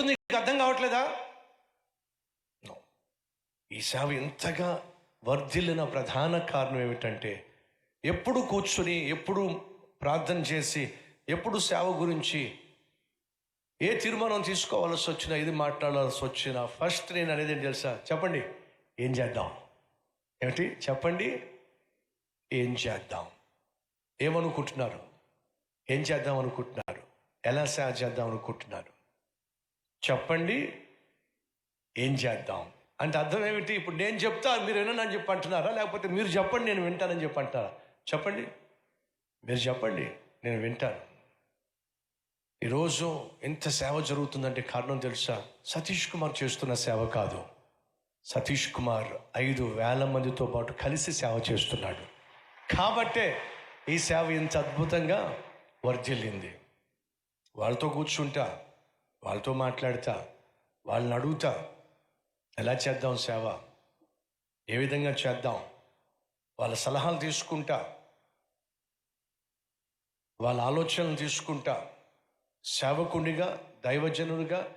చెప్తుంది నీకు అర్థం కావట్లేదా? ఈ సేవ ఎంతగా వర్ధిల్లిన ప్రధాన కారణం ఏమిటంటే ఎప్పుడు కూర్చుని ఎప్పుడు ప్రార్థన చేసి ఎప్పుడు సేవ గురించి ఏ తీర్మానం తీసుకోవాల్సి వచ్చినా ఇది మాట్లాడాల్సి వచ్చినా ఫస్ట్ నేను అనేది ఏం తెలుసా? చెప్పండి. ఏం చేద్దాం? ఏమిటి? చెప్పండి. ఏం చేద్దాం? ఏమనుకుంటున్నారు? ఏం చేద్దాం అనుకుంటున్నారు? ఎలా సేవ చేద్దాం అనుకుంటున్నారు? చెప్పండి ఏం చేద్దాం? అంటే అర్థం ఏమిటి? ఇప్పుడు నేను చెప్తా మీరు వినని చెప్పి అంటున్నారా? లేకపోతే మీరు చెప్పండి నేను వింటానని చెప్పి అంటారా చెప్పండి. మీరు చెప్పండి నేను వింటాను. ఈరోజు ఎంత సేవ జరుగుతుందంటే కారణం తెలుసా? సతీష్ కుమార్ చేస్తున్న సేవ కాదు. సతీష్ కుమార్ ఐదు వేల మందితో పాటు కలిసి సేవ చేస్తున్నాడు. కాబట్టే ఈ సేవ ఇంత అద్భుతంగా వర్ధిల్లింది. వాళ్ళతో కూర్చుంటా. వాళ్ళతో మాట్లాడతా వాళ్ళని అడుగుతా ఎలా చేద్దాం సేవ ఏ విధంగా చేద్దాం వాళ్ళ సలహాలు తీసుకుంటా వాళ్ళ ఆలోచనలు తీసుకుంటా. సేవకునిగా దైవజనుడిగా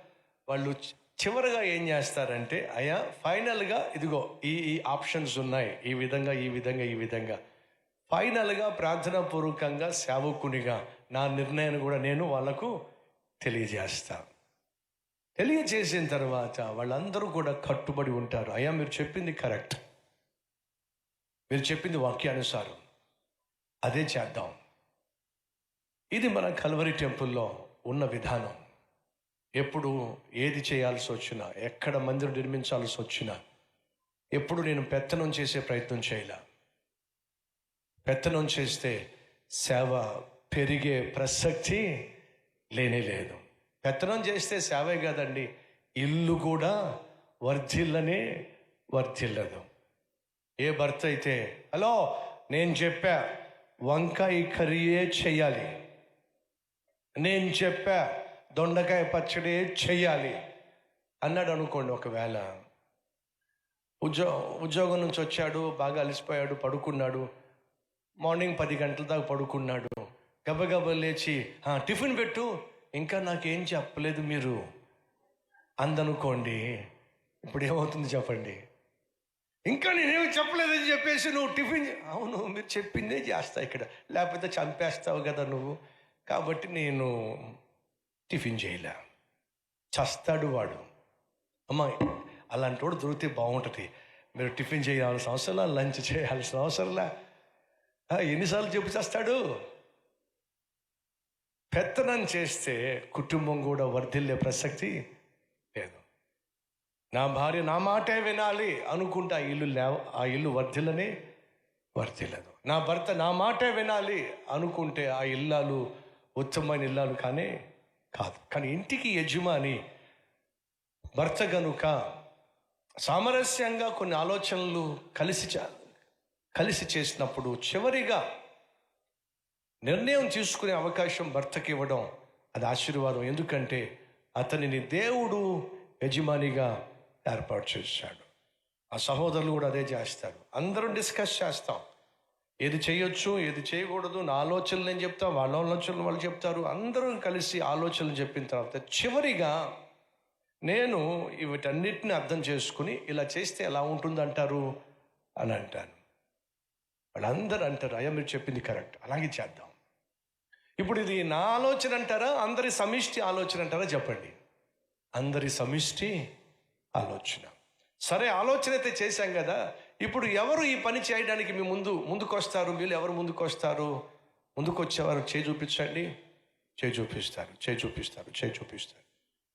వాళ్ళు చివరిగా చివరగా ఏం చేస్తారంటే అయ్యా ఫైనల్గా ఇదిగో ఈ ఈ ఆప్షన్స్ ఉన్నాయి ఈ విధంగా ఈ విధంగా ఈ విధంగా. ఫైనల్గా ప్రార్థనా పూర్వకంగా సేవకునిగా నా నిర్ణయాన్ని కూడా నేను వాళ్ళకు తెలియజేస్తాను తెలియజేసిన తర్వాత వాళ్ళందరూ కూడా కట్టుబడి ఉంటారు. అయ్యా మీరు చెప్పింది కరెక్ట్. మీరు చెప్పింది వాక్యానుసారం. అదే చేద్దాం. ఇది మన కల్వరి టెంపుల్లో ఉన్న విధానం. ఎప్పుడు ఏది చేయాల్సి వచ్చినా ఎక్కడ మందిరం నిర్మించాల్సి వచ్చినా ఎప్పుడు నేను పెత్తనం చేసే ప్రయత్నం చేయలే. పెత్తనం చేస్తే సేవ పెరిగే ప్రసక్తి లేనే లేదు. పెత్తనం చేస్తే సేవే కదండి. ఇల్లు కూడా వర్ధిల్లనే వర్ధిల్లదు. ఏ భర్త అయితే హలో నేను చెప్పా వంకాయ కర్రీయే చెయ్యాలి. నేను చెప్పా దొండకాయ పచ్చడి చెయ్యాలి. అన్నాడు అనుకోండి ఒకవేళ. ఉద్యో ఉద్యోగం నుంచి వచ్చాడు బాగా అలసిపోయాడు పడుకున్నాడు. మార్నింగ్ పది గంటల దాకా పడుకున్నాడు. గబగబ లేచి టిఫిన్ పెట్టు. ఇంకా నాకేం చెప్పలేదు మీరు? అందనుకోండి. ఇప్పుడు ఏమవుతుంది చెప్పండి. ఇంకా నేనేమి చెప్పలేదని చెప్పేసి నువ్వు టిఫిన్ అవును మీరు చెప్పిందే చేస్తా ఇక్కడ. లేకపోతే చంపేస్తావు కదా నువ్వు. కాబట్టి నేను టిఫిన్ చేయలే. చస్తాడు వాడు. అమ్మా అలాంటి వాడు దొరికితే బాగుంటుంది. మీరు టిఫిన్ చేయాల్సిన అవసరంలా లంచ్ చేయాల్సిన అవసరంలా ఎన్నిసార్లు చెప్పు చేస్తాడు? పెత్తనం చేస్తే కుటుంబం కూడా వర్ధిల్లే ప్రసక్తి లేదు. నా భార్య నా మాటే వినాలి అనుకుంటే ఆ ఇల్లు లేవ ఆ ఇల్లు వర్ధిల్లనే వర్ధిల్లదు. నా భర్త నా మాటే వినాలి అనుకుంటే ఆ ఇల్లాలు ఉత్తమమైన ఇల్లాలు కానీ కాదు. కానీ ఇంటికి యజమాని భర్త గనుక సామరస్యంగా కొన్ని ఆలోచనలు కలిసి కలిసి చేసినప్పుడు చివరిగా నిర్ణయం తీసుకునే అవకాశం భర్తకి ఇవ్వడం అది ఆశీర్వాదం. ఎందుకంటే అతనిని దేవుడు యజమానిగా ఏర్పాటు చేశాడు. ఆ సహోదరులు కూడా అదే చేస్తారు. అందరం డిస్కస్ చేస్తాం. ఏది చేయొచ్చు ఏది చేయకూడదు నా ఆలోచనలు నేను చెప్తా వాళ్ళ ఆలోచనలు వాళ్ళు చెప్తారు. అందరం కలిసి ఆలోచనలు చెప్పిన తర్వాత చివరిగా నేను వీటన్నిటిని అర్థం చేసుకుని ఇలా చేస్తే ఎలా ఉంటుంది అంటారు అని అంటాను. వాళ్ళందరూ అంటారు అయ్యా మీరు చెప్పింది కరెక్ట్. అలాగే చేద్దాం. ఇప్పుడు ఇది నా ఆలోచన అంటారా? అందరి సమిష్టి ఆలోచన అంటారా? చెప్పండి. అందరి సమిష్టి ఆలోచన. సరే ఆలోచన అయితే చేశాం కదా. ఇప్పుడు ఎవరు ఈ పని చేయడానికి మీ ముందు ముందుకొస్తారు? మీరు ఎవరు ముందుకొస్తారు? ముందుకొచ్చేవారు చేయి చూపించండి. చేయి చూపిస్తారు చేయి చూపిస్తారు చేయి చూపిస్తారు.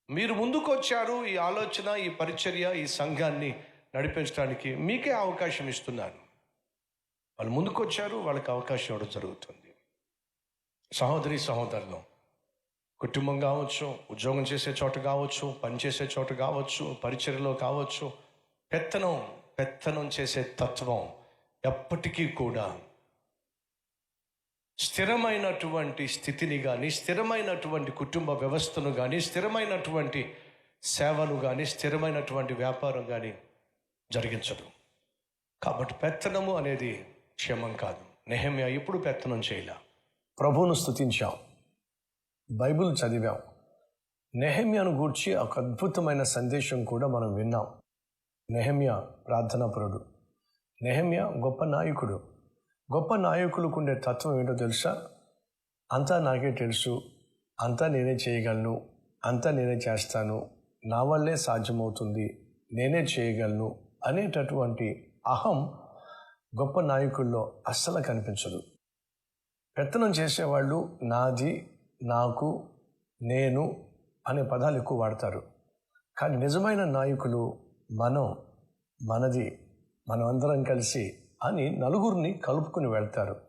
మీరు ముందుకొచ్చారు ఈ ఆలోచన ఈ పరిచర్య ఈ సంఘాన్ని నడిపించడానికి మీకే అవకాశం ఇస్తున్నాను వాళ్ళు ముందుకొచ్చారు వాళ్ళకి అవకాశం ఇవ్వడం జరుగుతుంది. సహోదరి సహోదరులు కుటుంబం కావచ్చు ఉద్యోగం చేసే చోట కావచ్చు పని చేసే చోట కావచ్చు పరిచర్లో కావచ్చు పెత్తనం పెత్తనం చేసే తత్వం ఎప్పటికీ కూడా స్థిరమైనటువంటి స్థితిని కానీ స్థిరమైనటువంటి కుటుంబ వ్యవస్థను కానీ స్థిరమైనటువంటి సేవను కానీ స్థిరమైనటువంటి వ్యాపారం కానీ జరిగించదు. కాబట్టి పెత్తనము అనేది క్షేమం కాదు. నెహమ్య ఎప్పుడు పెత్తనం చేయలే. ప్రభువును స్థుతించాం బైబిల్ చదివాం నెహమ్యను గూర్చి ఒక అద్భుతమైన సందేశం కూడా మనం విన్నాం. నెహమ్య ప్రార్థనాపరుడు నెహమ్య గొప్ప నాయకుడు. గొప్ప నాయకులకు ఉండే తత్వం ఏంటో తెలుసా? అంతా నాకే తెలుసు. అంతా నేనే చేయగలను. అంతా నేనే చేస్తాను. నా వల్లే సాధ్యమవుతుంది. నేనే చేయగలను అనేటటువంటి అహం గొప్ప నాయకుల్లో అస్సలు కనిపించదు. పెత్తనం చేసేవాళ్ళు నాది నాకు నేను అనే పదాలు ఎక్కువ వాడతారు. కానీ నిజమైన నాయకులు మనం మనది మనం అందరం కలిసి అని నలుగురిని కలుపుకుని వెళ్తారు.